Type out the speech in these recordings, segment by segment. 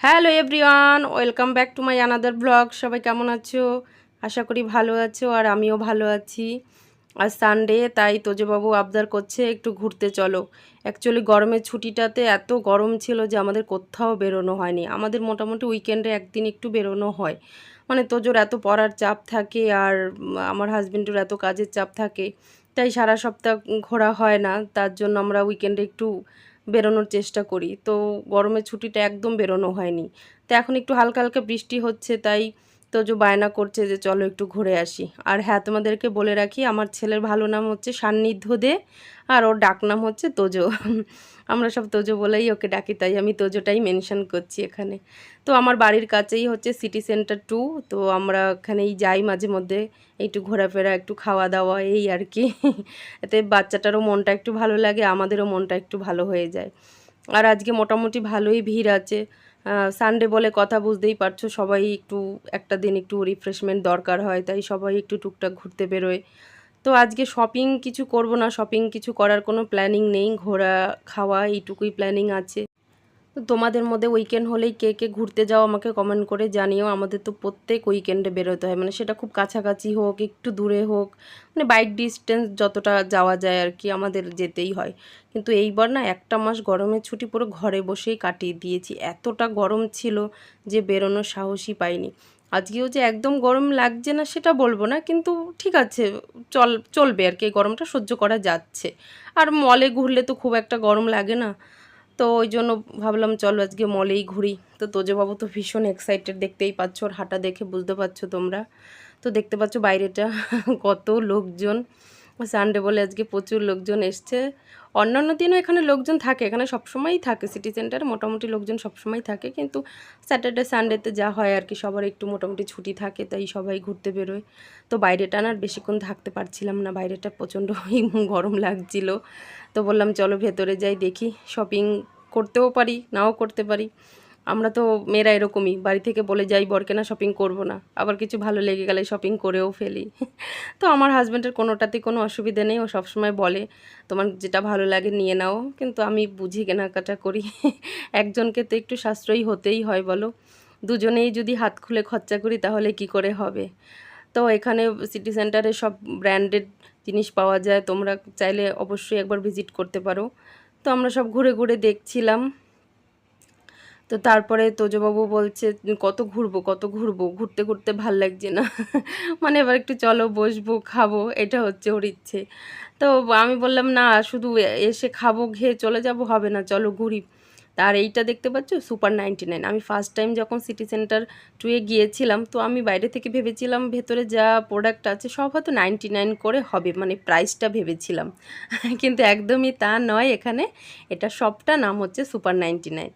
Hello everyone, welcome back to my another blog. সবাই কেমন আছো? আশা করি ভালো আছো আর আমিও ভালো আছি। আর সানডে তাই তোজবাবু আবদার করছে একটু ঘুরতে চলো। অ্যাকচুয়ালি গরমের ছুটিটাতে এত গরম ছিল যে আমাদের কোথাও বেরোনো হয়নি। আমাদের মোটামুটি উইকেন্ডে একদিন একটু বেরোনো হয়। মানে তোজোর এত পড়ার চাপ থাকে আর আমার হাজব্যান্ডের এত কাজের চাপ থাকে। তাই সারা সপ্তাহ ঘোরা হয় না। তার জন্য আমরা উইকেন্ডে একটু বেরোনোর চেষ্টা করি। তো গরমের ছুটিটা একদম বেরোনো হয়নি। তো এখন একটু হালকা হালকা বৃষ্টি হচ্ছে, তাই তোজো বায়না করছে যে চলো একটু ঘুরে আসি। আর হ্যাঁ তোমাদেরকে বলে রাখি, আমার ছেলের ভালো নাম হচ্ছে সান্নিধ্য দে, আর ওর ডাক নাম হচ্ছে তোজো। আমরা সব তোজো বলেই ওকে ডাকি, তাই আমি তোজোটাই মেনশন করছি এখানে। তো আমার বাড়ির কাছেই হচ্ছে সিটি সেন্টার টু তো আমরা ওখানেই যাই মাঝে মধ্যে, একটু ঘোরাফেরা, একটু খাওয়া দাওয়া, এই আর কি। এতে বাচ্চাটারও মনটা একটু ভালো লাগে, আমাদেরও মনটা একটু ভালো হয়ে যায়। আর আজকে মোটামুটি ভালোই ভিড় আছে। সানডে বলে কথা বুঝতেই পারছ, সবাই একটু, একটা দিন একটু রিফ্রেশমেন্ট দরকার হয়, তাই সবাই একটু টুকটাক ঘুরতে বেরোয়। তো আজকে শপিং কিছু করব না শপিং কিছু করার কোনো প্ল্যানিং নেই, ঘোরা, খাওয়া এইটুকুই প্ল্যানিং আছে। তো তোমাদের মধ্যে উইকেন্ড হলেই কে কে ঘুরতে যাও আমাকে কমেন্ট করে জানিও, আমাদের তো প্রত্যেক উইকেন্ডে বেরোতে হয় মানে সেটা খুব কাছাকাছি হোক, একটু দূরে হোক মানে বাইক ডিস্টেন্স যতটা যাওয়া যায় আর কি আমাদের যেতেই হয়। কিন্তু এইবার না একটা মাস গরমের ছুটি পুরো ঘরে বসেই কাটিয়ে দিয়েছি, এতটা গরম ছিল যে বেরোনোর সাহসই পাইনি। আজকেও যে একদম গরম লাগছে না সেটা বলব না, কিন্তু ঠিক আছে, চল, চলবে আর কি, এই গরমটা সহ্য করা যাচ্ছে। আর মলে ঘুরলে তো খুব একটা গরম লাগে না, তো ওই জন্য ভাবলাম চলো আজকে মলেই ঘুরি। তো তোজবাবু তো ভীষণ এক্সাইটেড দেখতেই পাচ্ছ, ওর হাঁটা দেখে বুঝতে পারছ তোমরা। তো দেখতে পাচ্ছ বাইরেটা, কত লোকজন। সানডে বলে আজকে প্রচুর লোকজন এসছে। অন্যান্য দিনও এখানে লোকজন থাকে, এখানে সবসময়ই থাকে। সিটি সেন্টারে মোটামুটি লোকজন সবসময় থাকে, কিন্তু স্যাটারডে সানডেতে যা হয় আর কি, সবার একটু মোটামুটি ছুটি থাকে, তাই সবাই ঘুরতে বেরোয়। তো বাইরেটা আর বেশিক্ষণ থাকতে পারছিলাম না, বাইরেটা প্রচণ্ড গরম লাগছিল। তো বললাম, চলো ভেতরে যাই, দেখি শপিং করতেও পারি, নাও করতে পারি। আমরা তো মেয়েরা এরকমই, বাড়ি থেকে বলে যাই বরকে না শপিং করব না, আবার কিছু ভালো লেগে গেলে শপিং করেও ফেলি। তো আমার হাজব্যান্ডের কোনোটাতে কোনো অসুবিধা নেই, ও সবসময় বলে, তোমার যেটা ভালো লাগে নিয়ে নাও। কিন্তু আমি বুঝি কেনাকাটা করি। একজনকে তো একটু সাশ্রয়ী হতেই হয় বলো। দুজনেই যদি হাত খুলে খরচা করি তাহলে কি করে হবে? তো এখানে সিটি সেন্টারে সব ব্র্যান্ডেড জিনিস পাওয়া যায়, তোমরা চাইলে অবশ্যই একবার ভিজিট করতে পারো। তো আমরা সব ঘুরে ঘুরে দেখছিলাম। তো তারপরে তোজবাবু বলছে, কত ঘুরবো কত ঘুরবো, ঘুরতে ঘুরতে ভালো লাগছে না। মানে এবার একটু চলো, বসবো, খাব, এটা হচ্ছে ওর ইচ্ছে। তো আমি বললাম, না, শুধু এসে খাব, খেয়ে চলে যাব, হবে না, চলো ঘুরি। আর এইটা দেখতে পাচ্ছ? সুপার নাইনটি নাইন আমি ফার্স্ট টাইম যখন সিটি সেন্টার টুয়ে গিয়েছিলাম, তো আমি বাইরে থেকে ভেবেছিলাম, ভেতরে যা প্রোডাক্ট আছে, সব হয়তো নাইনটি নাইন করে হবে মানে প্রাইসটা ভেবেছিলাম। কিন্তু একদমই তা নয় এখানে। এটা সবটা নাম হচ্ছে সুপার নাইনটি নাইন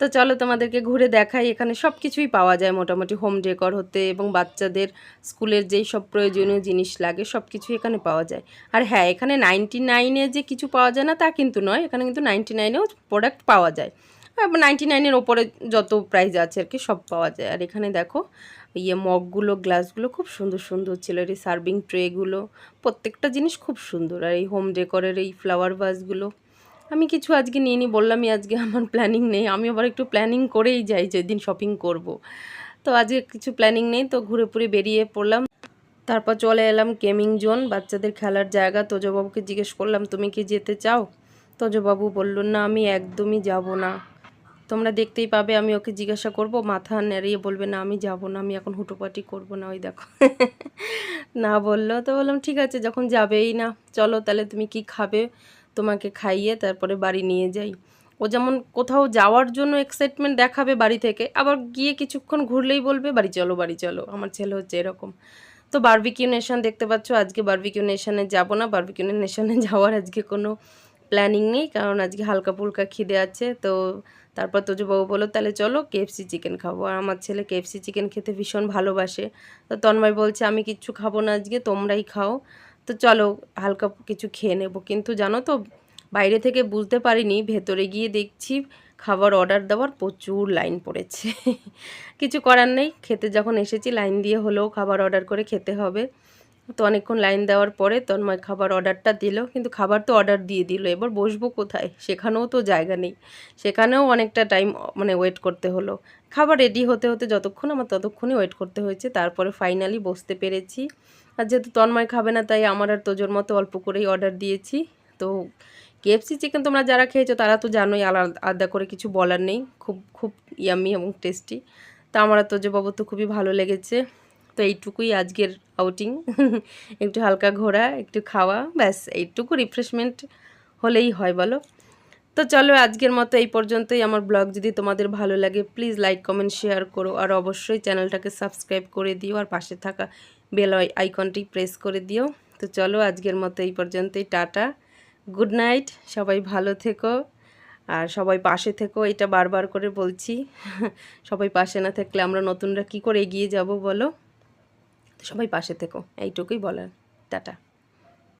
তো চলো তোমাদেরকে ঘুরে দেখাই, এখানে সব কিছুই পাওয়া যায় মোটামুটি হোম ডেকর হতে এবং বাচ্চাদের স্কুলের যেই সব প্রয়োজনীয় জিনিস লাগে সব কিছুই এখানে পাওয়া যায়। আর হ্যাঁ এখানে নাইনটি নাইনে যে কিছু পাওয়া যায় না তা কিন্তু নয়, এখানে কিন্তু নাইনটি নাইনেও প্রোডাক্ট পাওয়া যায়। নাইনটি নাইনের ওপরে যত প্রাইস আছে আর কি সব পাওয়া যায়। আর এখানে দেখো ইয়ে মগগুলো গ্লাসগুলো খুব সুন্দর সুন্দর ছিল আর এই সার্ভিং ট্রেগুলো প্রত্যেকটা জিনিস খুব সুন্দর। আর এই হোম ডেকরের এই ফ্লাওয়ার ভাসগুলো আমি কিছু আজকে নিয়ে নিই বললামই আজকে আমার প্ল্যানিং নেই। আমি আবার একটু প্ল্যানিং করেই যাই, যেদিন শপিং করব। তো আজকে কিছু প্ল্যানিং নেই, তো ঘুরে পুরে বেরিয়ে পড়লাম। তারপর চলে এলাম গেমিং জোন বাচ্চাদের খেলার জায়গা। তোজবাবুকে জিজ্ঞেস করলাম, তুমি কি যেতে চাও? তোজবাবু বলল, না, আমি একদমই যাব না। তোমরা দেখতেই পাবে, আমি ওকে জিজ্ঞাসা করব, মাথা নেড়িয়ে বলবে, না, আমি যাব না, আমি এখন হুটোপাটি করব না, ওই দেখো। না বলল, তো বললাম, ঠিক আছে, যখন যাবেই না। চলো, তাহলে তুমি কি খাবে? তোমাকে খাইয়ে তারপরে বাড়ি নিয়ে যাই। ও যেমন কোথাও যাওয়ার জন্য এক্সাইটমেন্ট দেখাবে বাড়ি থেকে, আবার গিয়ে কিছুক্ষণ ঘুরলেই বলবে, বাড়ি চলো বাড়ি চলো, আমার ছেলে হচ্ছে এরকম। তো বার্বিকিউ নেশন দেখতে পাচ্ছ, আজকে বারবিকিউ নেশনে যাব না বারবিকিউ নেশনে যাওয়ার আজকে কোনো প্ল্যানিং নেই, কারণ আজকে হালকা ফুলকা খিদে আছে। তো তারপর তোজবাবু বলল, তাহলে চলো কেএফসি চিকেন খাব। আর আমার ছেলে কেএফসি চিকেন খেতে ভীষণ ভালোবাসে। তো তন্ময় বলছে, আমি কিচ্ছু খাব না আজকে, তোমরাই খাও। তো চলো হালকা কিছু খেয়ে নেব। কিন্তু জানো তো, বাইরে থেকে বুঝতে পারিনি, ভেতরে গিয়ে দেখছি খাবার অর্ডার দেওয়ার প্রচুর লাইন পড়েছে। কিছু করার নেই, খেতে যখন এসেছি লাইন দিয়ে হলেও খাবার অর্ডার করে খেতে হবে। তো অনেকক্ষণ লাইন দেওয়ার পরে তন্ময় খাবার অর্ডারটা দিল, কিন্তু খাবার তো অর্ডার দিয়ে দিল, এবার বসবো কোথায়? সেখানেও তো জায়গা নেই। সেখানেও অনেকটা টাইম মানে ওয়েট করতে হলো। খাবার রেডি হতে হতে যতক্ষণ, আমার ততক্ষণই ওয়েট করতে হয়েছে। তারপরে ফাইনালি বসতে পেরেছি। আর যেহেতু তন্ময় খাবে না, তাই আমার আর তোজোর মতো অল্প করেই অর্ডার দিয়েছি। তো কেএফসি চিকেন তোমরা যারা খেয়েছো, তারা তো জানোই আলাদা আলাদা করে কিছু বলার নেই। খুব খুব ইয়ামি এবং টেস্টি তা আমার আর তোজবাবু তো খুবই ভালো লেগেছে। তো এইটুকুই আজকের আউটিং একটু হালকা ঘোরা, একটু খাওয়া, ব্যাস, এইটুকু রিফ্রেশমেন্ট হলেই হয়, বলো। তো চলো, আজকের মতো এই পর্যন্তই। আমার ব্লগ যদি তোমাদের ভালো লাগে প্লিজ লাইক কমেন্ট শেয়ার করো। আর অবশ্যই চ্যানেলটাকে সাবস্ক্রাইব করে দিও। আর পাশে থাকা বেল আইকনটি প্রেস করে দিও। তো চলো আজকের মতো এই পর্যন্তই, টাটা। গুড নাইট, সবাই ভালো থেকো। আর সবাই পাশে থেকো, এটা বারবার করে বলছি। সবাই পাশে না থাকলে আমরা নতুনরা কি করে এগিয়ে যাব বলো? সবাই পাশে থেকো, এইটুকুই বলার। টাটা।